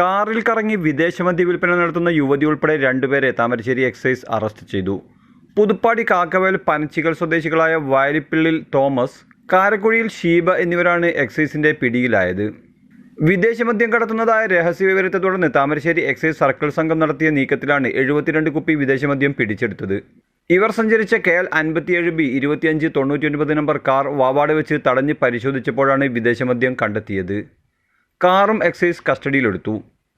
കാറിൽ കറങ്ങി വിദേശമദ്യ വിൽപ്പന നടത്തുന്ന യുവതി ഉൾപ്പെടെ രണ്ടുപേരെ താമരശ്ശേരി എക്സൈസ് അറസ്റ്റ് ചെയ്തു. പുതുപ്പാടി കാക്കവേൽ പനച്ചികൾ സ്വദേശികളായ വയലിപ്പിള്ളിൽ തോമസ് കാരക്കുഴിയിൽ ഷീബ എന്നിവരാണ് എക്സൈസിന്റെ പിടിയിലായത്. വിദേശമദ്യം കടത്തുന്നതായ രഹസ്യവിവരത്തെ തുടർന്ന് താമരശ്ശേരി എക്സൈസ് സർക്കിൾ സംഘം നടത്തിയ നീക്കത്തിലാണ് എഴുപത്തിരണ്ട് കുപ്പി വിദേശമദ്യം പിടിച്ചെടുത്തത്. ഇവർ സഞ്ചരിച്ച കെ എൽ അൻപത്തിയേഴ് ബി ഇരുപത്തിയഞ്ച് തൊണ്ണൂറ്റി ഒൻപത് നമ്പർ കാർ വാവാട് വെച്ച് തടഞ്ഞ് പരിശോധിച്ചപ്പോഴാണ് വിദേശമദ്യം കണ്ടെത്തിയത്. കാറും എക്സൈസ് കസ്റ്റഡിയിലെടുത്തു.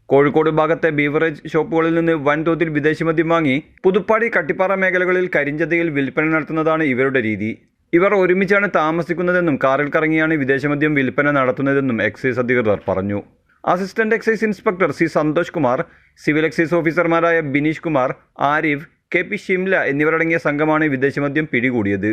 കോഴിക്കോട് ഭാഗത്തെ ബീവറേജ് ഷോപ്പുകളിൽ നിന്ന് വൻതോതിൽ വിദേശമദ്യം വാങ്ങി പുതുപ്പാടി കട്ടിപ്പാറ മേഖലകളിൽ കരിഞ്ചതയിൽ വിൽപ്പന നടത്തുന്നതാണ് ഇവരുടെ രീതി. ഇവർ ഒരുമിച്ചാണ് താമസിക്കുന്നതെന്നും കാറിൽ കറങ്ങിയാണ് വിദേശമദ്യം വിൽപ്പന നടത്തുന്നതെന്നും എക്സൈസ് അധികൃതർ പറഞ്ഞു. Assistant excise inspector C Santhosh Kumar civil excise ഓഫീസർമാരായ ബിനീഷ് കുമാർ ആരിഫ് കെ പി ഷിംല എന്നിവരടങ്ങിയ സംഘമാണ് വിദേശമദ്യം പിടികൂടിയത്.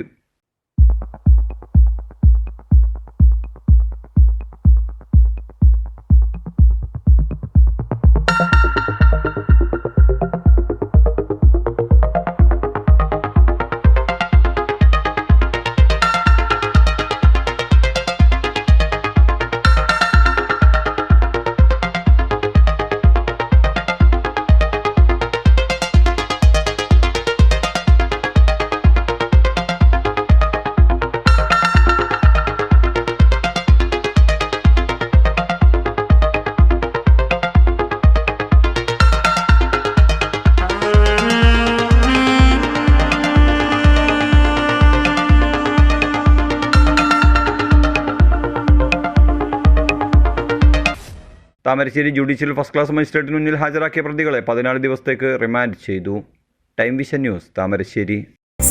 താമരശ്ശേരി ജുഡീഷ്യൽ ഫസ്റ്റ് ക്ലാസ് മജിസ്ട്രേറ്റിന് മുന്നിൽ ഹാജരാക്കിയ പ്രതികളെ പതിനാല് ദിവസത്തേക്ക് റിമാൻഡ് ചെയ്തു. Time vision news Thamarassery.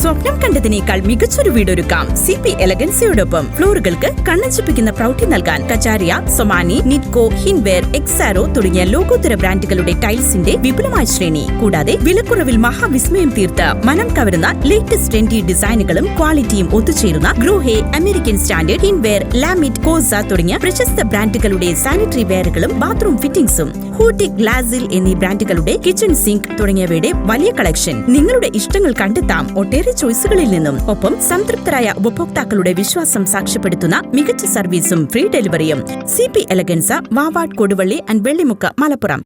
സ്വപ്നം കണ്ടതിനേക്കാൾ മികച്ചൊരു വീടൊരുക്കാം. സി പി എലഗൻസിയോടൊപ്പം ഫ്ലോറുകൾക്ക് കണ്ണഞ്ചിപ്പിക്കുന്ന പ്രൗഢി നൽകാൻ കച്ചാരിയ സൊമാനി നിറ്റ്കോ ഹിൻവെയർ എക്സാരോ തുടങ്ങിയ ലോകോത്തര ബ്രാൻഡുകളുടെ ടൈൽസിന്റെ വിപുലമായ ശ്രേണി. കൂടാതെ വിലക്കുറവിൽ മഹാവിസ്മയം തീർത്ത് മനം കവരുന്ന ലേറ്റസ്റ്റ് ട്രെൻഡി ഡിസൈനുകളും ക്വാളിറ്റിയും ഒത്തുചേരുന്ന ഗ്രൂഹെ അമേരിക്കൻ സ്റ്റാൻഡേർഡ് ഹിൻവെയർ ലാമിറ്റ് കോസ തുടങ്ങിയ പ്രശസ്ത ബ്രാൻഡുകളുടെ സാനിറ്ററി വെയറുകളും ബാത്റൂം ഫിറ്റിംഗ്സും ഹൂട്ടി ഗ്ലാസിൽ എന്നീ ബ്രാൻഡുകളുടെ കിച്ചൺ സിങ്ക് തുടങ്ങിയവയുടെ വലിയ കളക്ഷൻ. നിങ്ങളുടെ ഇഷ്ടങ്ങൾ കണ്ടെത്താം ഒട്ടേറെ ചോയ്സുകളിൽ നിന്നും. ഒപ്പം സംതൃപ്തരായ ഉപഭോക്താക്കളുടെ വിശ്വാസം സാക്ഷ്യപ്പെടുത്തുന്ന മികച്ച സർവീസും ഫ്രീ ഡെലിവറിയും. C P Elegansa Vavad Koduvally and Vellimukku Malappuram.